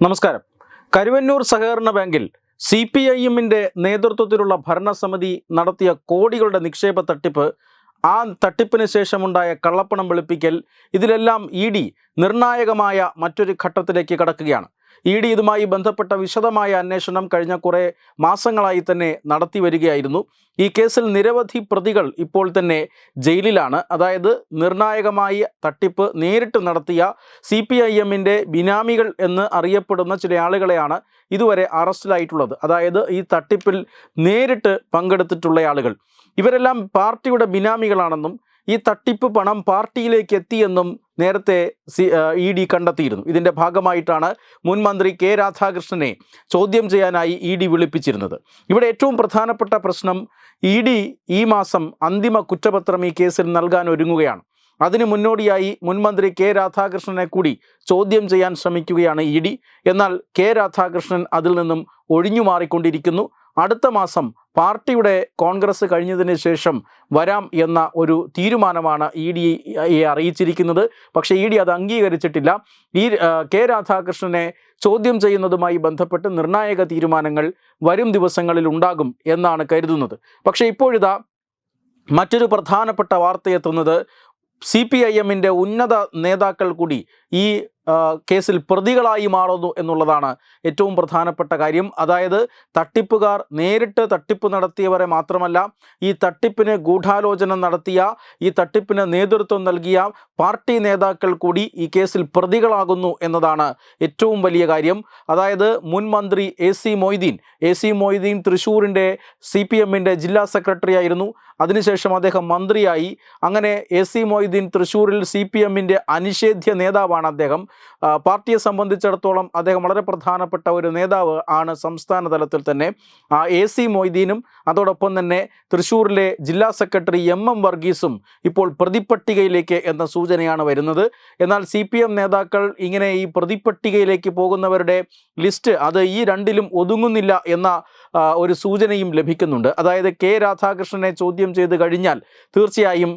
നമസ്കാരം. കരുവന്നൂർ സഹകരണ ബാങ്കിൽ സി പി ഐ എമ്മിന്റെ നേതൃത്വത്തിലുള്ള ഭരണസമിതി നടത്തിയ കോടികളുടെ നിക്ഷേപ തട്ടിപ്പ് ആ തട്ടിപ്പിന് ശേഷമുണ്ടായ കള്ളപ്പണം വെളുപ്പിക്കൽ ഇതിലെല്ലാം ഇ ഡി നിർണായകമായ മറ്റൊരു ഘട്ടത്തിലേക്ക് കടക്കുകയാണ്. ഇ ഡി ഇതുമായി ബന്ധപ്പെട്ട വിശദമായ അന്വേഷണം കഴിഞ്ഞ കുറേ മാസങ്ങളായി തന്നെ നടത്തി വരികയായിരുന്നു. ഈ കേസിൽ നിരവധി പ്രതികൾ ഇപ്പോൾ തന്നെ ജയിലിലാണ്. അതായത് നിർണായകമായ തട്ടിപ്പ് നേരിട്ട് നടത്തിയ സി പി ഐ എമ്മിന്റെ ബിനാമികൾ എന്ന് അറിയപ്പെടുന്ന ചില ആളുകളെയാണ് ഇതുവരെ അറസ്റ്റിലായിട്ടുള്ളത്. അതായത് ഈ തട്ടിപ്പിൽ നേരിട്ട് പങ്കെടുത്തിട്ടുള്ള ആളുകൾ. ഇവരെല്ലാം പാർട്ടിയുടെ ബിനാമികളാണെന്നും ഈ തട്ടിപ്പ് പണം പാർട്ടിയിലേക്ക് എത്തിയെന്നും നേരത്തെ സി ഇ ഡി കണ്ടെത്തിയിരുന്നു. ഇതിന്റെ ഭാഗമായിട്ടാണ് മുൻമന്ത്രി കെ രാധാകൃഷ്ണനെ ചോദ്യം ചെയ്യാനായി ഇ ഡി വിളിപ്പിച്ചിരുന്നത്. ഇവിടെ ഏറ്റവും പ്രധാനപ്പെട്ട പ്രശ്നം ഇ ഡി ഈ മാസം അന്തിമ കുറ്റപത്രം ഈ കേസിൽ നൽകാൻ ഒരുങ്ങുകയാണ്. അതിനു മുന്നോടിയായി മുൻമന്ത്രി കെ രാധാകൃഷ്ണനെ കൂടി ചോദ്യം ചെയ്യാൻ ശ്രമിക്കുകയാണ് ഇ ഡി. എന്നാൽ കെ രാധാകൃഷ്ണൻ അതിൽ നിന്നും ഒഴിഞ്ഞു മാറിക്കൊണ്ടിരിക്കുന്നു. അടുത്ത മാസം പാർട്ടിയുടെ കോൺഗ്രസ് കഴിഞ്ഞതിന് ശേഷം വരാം എന്ന ഒരു തീരുമാനമാണ് ഇ ഡി അറിയിച്ചിരിക്കുന്നത്. പക്ഷേ ഇ ഡി അത് അംഗീകരിച്ചിട്ടില്ല. ഈ കെ രാധാകൃഷ്ണനെ ചോദ്യം ചെയ്യുന്നതുമായി ബന്ധപ്പെട്ട് നിർണായക തീരുമാനങ്ങൾ വരും ദിവസങ്ങളിൽ ഉണ്ടാകും എന്നാണ് കരുതുന്നത്. പക്ഷേ ഇപ്പോഴിതാ മറ്റൊരു പ്രധാനപ്പെട്ട വാർത്തയെത്തുന്നത് സി പി ഐ എമ്മിന്റെ ഉന്നത നേതാക്കൾ കൂടി ഈ കേസിൽ പ്രതികളായി മാറുന്നു എന്നുള്ളതാണ് ഏറ്റവും പ്രധാനപ്പെട്ട കാര്യം. അതായത് തട്ടിപ്പുകാർ നേരിട്ട് തട്ടിപ്പ് നടത്തിയവരെ മാത്രമല്ല ഈ തട്ടിപ്പിന് ഗൂഢാലോചന നടത്തിയ ഈ തട്ടിപ്പിന് നേതൃത്വം നൽകിയ പാർട്ടി നേതാക്കൾ കൂടി ഈ കേസിൽ പ്രതികളാകുന്നു എന്നതാണ് ഏറ്റവും വലിയ കാര്യം. അതായത് മുൻ മന്ത്രി A C Moideen A C Moideen തൃശ്ശൂരിന്റെ C P എമ്മിന്റെ ജില്ലാ സെക്രട്ടറി ആയിരുന്നു. അതിനുശേഷം അദ്ദേഹം മന്ത്രിയായി. അങ്ങനെ എ സി മൊയ്തീൻ തൃശ്ശൂരിൽ സി പി എമ്മിന്റെ അനിഷേധ്യ നേതാവാണ് അദ്ദേഹം. പാർട്ടിയെ സംബന്ധിച്ചിടത്തോളം അദ്ദേഹം വളരെ പ്രധാനപ്പെട്ട ഒരു നേതാവ് ആണ് സംസ്ഥാന തലത്തിൽ തന്നെ എ സി മൊയ്തീനും അതോടൊപ്പം തന്നെ തൃശ്ശൂരിലെ ജില്ലാ സെക്രട്ടറി എം എം വർഗീസും ഇപ്പോൾ പ്രതിപ്പട്ടികയിലേക്ക് എന്ന സൂചനയാണ് വരുന്നത്. എന്നാൽ സി പി എം നേതാക്കൾ ഇങ്ങനെ ഈ പ്രതിപ്പട്ടികയിലേക്ക് പോകുന്നവരുടെ ലിസ്റ്റ് അത് ഈ രണ്ടിലും ഒതുങ്ങുന്നില്ല എന്ന ഒരു സൂചനയും ലഭിക്കുന്നുണ്ട്. അതായത് കെ രാധാകൃഷ്ണനെ ചോദ്യം ചെയ്ത് കഴിഞ്ഞാൽ തീർച്ചയായും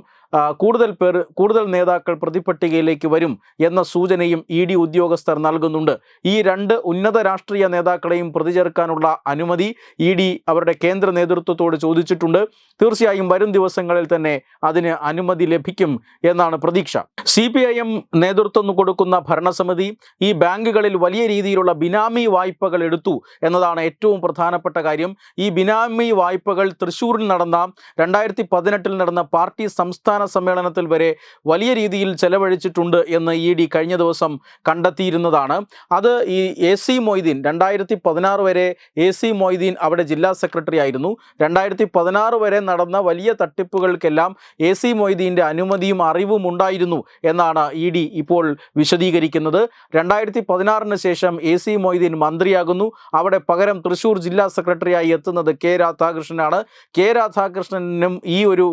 കൂടുതൽ പേർ കൂടുതൽ നേതാക്കൾ പ്രതിപട്ടികയിലേക്ക് വരും എന്ന സൂചനയും ഇ ഡി ഉദ്യോഗസ്ഥർ നൽകുന്നുണ്ട്. ഈ രണ്ട് ഉന്നത രാഷ്ട്രീയ നേതാക്കളെയും പ്രതിചേർക്കാനുള്ള അനുമതി ഇ ഡി അവരുടെ കേന്ദ്ര നേതൃത്വത്തോട് ചോദിച്ചിട്ടുണ്ട്. തീർച്ചയായും വരും ദിവസങ്ങളിൽ തന്നെ അതിന് അനുമതി ലഭിക്കും എന്നാണ് പ്രതീക്ഷ. സി പി ഐ എം നേതൃത്വം കൊടുക്കുന്ന ഭരണസമിതി ഈ ബാങ്കുകളിൽ വലിയ രീതിയിലുള്ള ബിനാമി വായ്പകൾ എടുത്തു എന്നതാണ് ഏറ്റവും പ്രധാനപ്പെട്ട കാര്യം. ഈ ബിനാമി വായ്പകൾ തൃശ്ശൂരിൽ നടന്ന രണ്ടായിരത്തി പതിനെട്ടിൽ നടന്ന പാർട്ടി സംസ്ഥാന സമ്മേളനത്തിൽ വരെ വലിയ രീതിയിൽ ചെലവഴിച്ചിട്ടുണ്ട് എന്ന് ഇ ഡി കഴിഞ്ഞ ദിവസം കണ്ടെത്തിയിരുന്നതാണ്. അത് ഈ എ സി മൊയ്തീൻ രണ്ടായിരത്തി പതിനാറ് വരെ എ സി മൊയ്തീൻ അവിടെ ജില്ലാ സെക്രട്ടറി ആയിരുന്നു. രണ്ടായിരത്തി പതിനാറ് വരെ നടന്ന വലിയ തട്ടിപ്പുകൾക്കെല്ലാം എ സി മൊയ്തീന്റെ അനുമതിയും അറിവും ഉണ്ടായിരുന്നു എന്നാണ് ഇ ഡി ഇപ്പോൾ വിശദീകരിക്കുന്നത്. രണ്ടായിരത്തി പതിനാറിന് ശേഷം എ സി മൊയ്തീൻ മന്ത്രിയാകുന്നു. അവിടെ പകരം തൃശൂർ ജില്ലാ സെക്രട്ടറിയായി എത്തുന്നത് കെ രാധാകൃഷ്ണനാണ്. കെ രാധാകൃഷ്ണനും ഈ ഒരു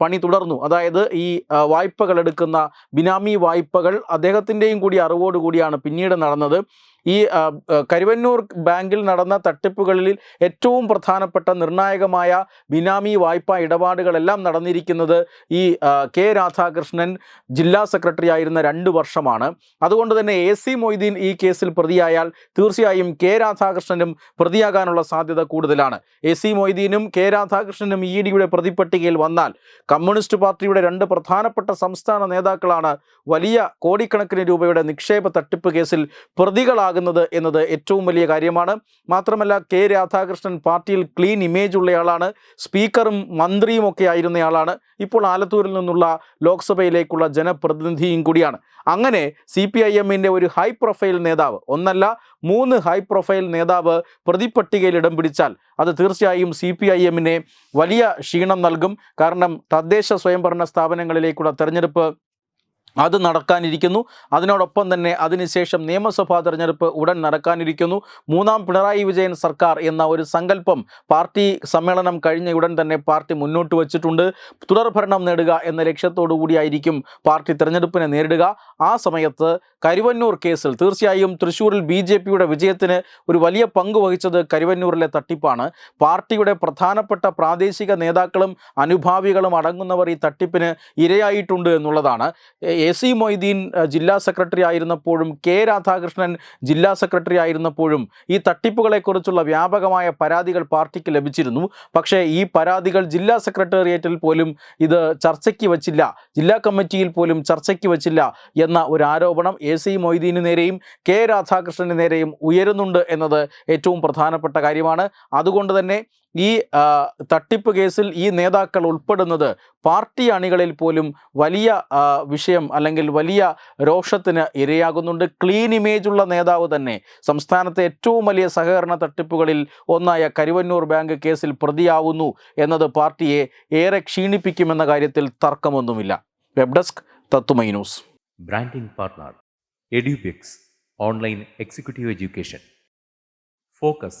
പണി തുടർന്നു അതായത് ഈ വായ്പകൾ എടുക്കുന്ന ബിനാമി വായ്പകൾ അദ്ദേഹത്തിന്റെയും കൂടി അറിവോടുകൂടിയാണ് പിന്നീട് നടന്നത്. ഈ കരുവന്നൂർ ബാങ്കിൽ നടന്ന തട്ടിപ്പുകളിൽ ഏറ്റവും പ്രധാനപ്പെട്ട നിർണായകമായ ബിനാമി വായ്പാ ഇടപാടുകളെല്ലാം നടന്നിരിക്കുന്നത് ഈ കെ രാധാകൃഷ്ണൻ ജില്ലാ സെക്രട്ടറി ആയിരുന്ന രണ്ട് വർഷമാണ്. അതുകൊണ്ട് തന്നെ എ സി മൊയ്തീൻ ഈ കേസിൽ പ്രതിയായാൽ തീർച്ചയായും കെ രാധാകൃഷ്ണനും പ്രതിയാകാനുള്ള സാധ്യത കൂടുതലാണ്. എ സി മൊയ്തീനും കെ രാധാകൃഷ്ണനും ഇ ഡിയുടെ പ്രതിപട്ടികയിൽ വന്നാൽ കമ്മ്യൂണിസ്റ്റ് പാർട്ടിയുടെ രണ്ട് പ്രധാനപ്പെട്ട സംസ്ഥാന നേതാക്കളാണ് വലിയ കോടിക്കണക്കിന് രൂപയുടെ നിക്ഷേപ തട്ടിപ്പ് കേസിൽ പ്രതികളാകുന്നത് എന്നത് ഏറ്റവും വലിയ കാര്യമാണ്. മാത്രമല്ല കെ രാധാകൃഷ്ണൻ പാർട്ടിയിൽ ക്ലീൻ ഇമേജ് ഉള്ളയാളാണ് സ്പീക്കറും മന്ത്രിയും ഒക്കെ ആയിരുന്നയാളാണ്. ഇപ്പോൾ ആലത്തൂരിൽ നിന്നുള്ള ലോക്സഭയിലേക്കുള്ള ജനപ്രതിനിധിയും കൂടിയാണ്. അങ്ങനെ സി പി ഐ എമ്മിന്റെ ഒരു ഹൈ പ്രൊഫൈൽ നേതാവ് ഒന്നല്ല മൂന്ന് ഹൈ പ്രൊഫൈൽ നേതാവ് പ്രതിപട്ടികയിൽ ഇടം പിടിച്ചാൽ അത് തീർച്ചയായും സി പി ഐ എമ്മിനെ വലിയ ക്ഷീണം നൽകും. കാരണം തദ്ദേശ സ്വയംഭരണ സ്ഥാപനങ്ങളിലേക്കുള്ള തെരഞ്ഞെടുപ്പ് അത് നടക്കാനിരിക്കുന്നു. അതിനോടൊപ്പം തന്നെ അതിനുശേഷം നിയമസഭാ തെരഞ്ഞെടുപ്പ് ഉടൻ നടക്കാനിരിക്കുന്നു. മൂന്നാം പിണറായി വിജയൻ സർക്കാർ എന്ന ഒരു സങ്കല്പം പാർട്ടി സമ്മേളനം കഴിഞ്ഞ ഉടൻ തന്നെ പാർട്ടി മുന്നോട്ട് വച്ചിട്ടുണ്ട്. തുടർഭരണം നേടുക എന്ന ലക്ഷ്യത്തോടു കൂടിയായിരിക്കും പാർട്ടി തെരഞ്ഞെടുപ്പിനെ നേരിടുക. ആ സമയത്ത് കരുവന്നൂർ കേസിൽ തീർച്ചയായും തൃശ്ശൂരിൽ ബി ജെ പിയുടെ വിജയത്തിന് ഒരു വലിയ പങ്ക് വഹിച്ചത് കരുവന്നൂരിലെ തട്ടിപ്പാണ്. പാർട്ടിയുടെ പ്രധാനപ്പെട്ട പ്രാദേശിക നേതാക്കളും അനുഭാവികളും അടങ്ങുന്നവർ ഈ തട്ടിപ്പിന് ഇരയായിട്ടുണ്ട് എന്നുള്ളതാണ്. എ സി മൊയ്തീൻ ജില്ലാ സെക്രട്ടറി ആയിരുന്നപ്പോഴും കെ രാധാകൃഷ്ണൻ ജില്ലാ സെക്രട്ടറി ആയിരുന്നപ്പോഴും ഈ തട്ടിപ്പുകളെക്കുറിച്ചുള്ള വ്യാപകമായ പരാതികൾ പാർട്ടിക്ക് ലഭിച്ചിരുന്നു. പക്ഷേ ഈ പരാതികൾ ജില്ലാ സെക്രട്ടേറിയറ്റിൽ പോലും ഇത് ചർച്ചയ്ക്ക് വച്ചില്ല ജില്ലാ കമ്മിറ്റിയിൽ പോലും ചർച്ചയ്ക്ക് വച്ചില്ല എന്ന ഒരു ആരോപണം എ സി മൊയ്തീന് നേരെയും കെ രാധാകൃഷ്ണന് നേരെയും ഉയരുന്നുണ്ട് എന്നത് ഏറ്റവും പ്രധാനപ്പെട്ട കാര്യമാണ്. അതുകൊണ്ട് തന്നെ ഈ തട്ടിപ്പ് കേസിൽ ഈ നേതാക്കൾ ഉൾപ്പെടുന്നത് പാർട്ടി അണികളിൽ പോലും വലിയ വിഷയം അല്ലെങ്കിൽ വലിയ രോഷത്തിന് ഇരയാകുന്നുണ്ട്. ക്ലീൻ ഇമേജ് ഉള്ള നേതാവ് തന്നെ സംസ്ഥാനത്തെ ഏറ്റവും വലിയ സഹകരണ തട്ടിപ്പുകളിൽ ഒന്നായ കരുവന്നൂർ ബാങ്ക് കേസിൽ പ്രതിയാവുന്നു എന്നത് പാർട്ടിയെ ഏറെ ക്ഷീണിപ്പിക്കുമെന്ന കാര്യത്തിൽ തർക്കമൊന്നുമില്ല. വെബ് ഡെസ്ക് തത്തുമൈ news. Branding partner Edubix online executive education. Focus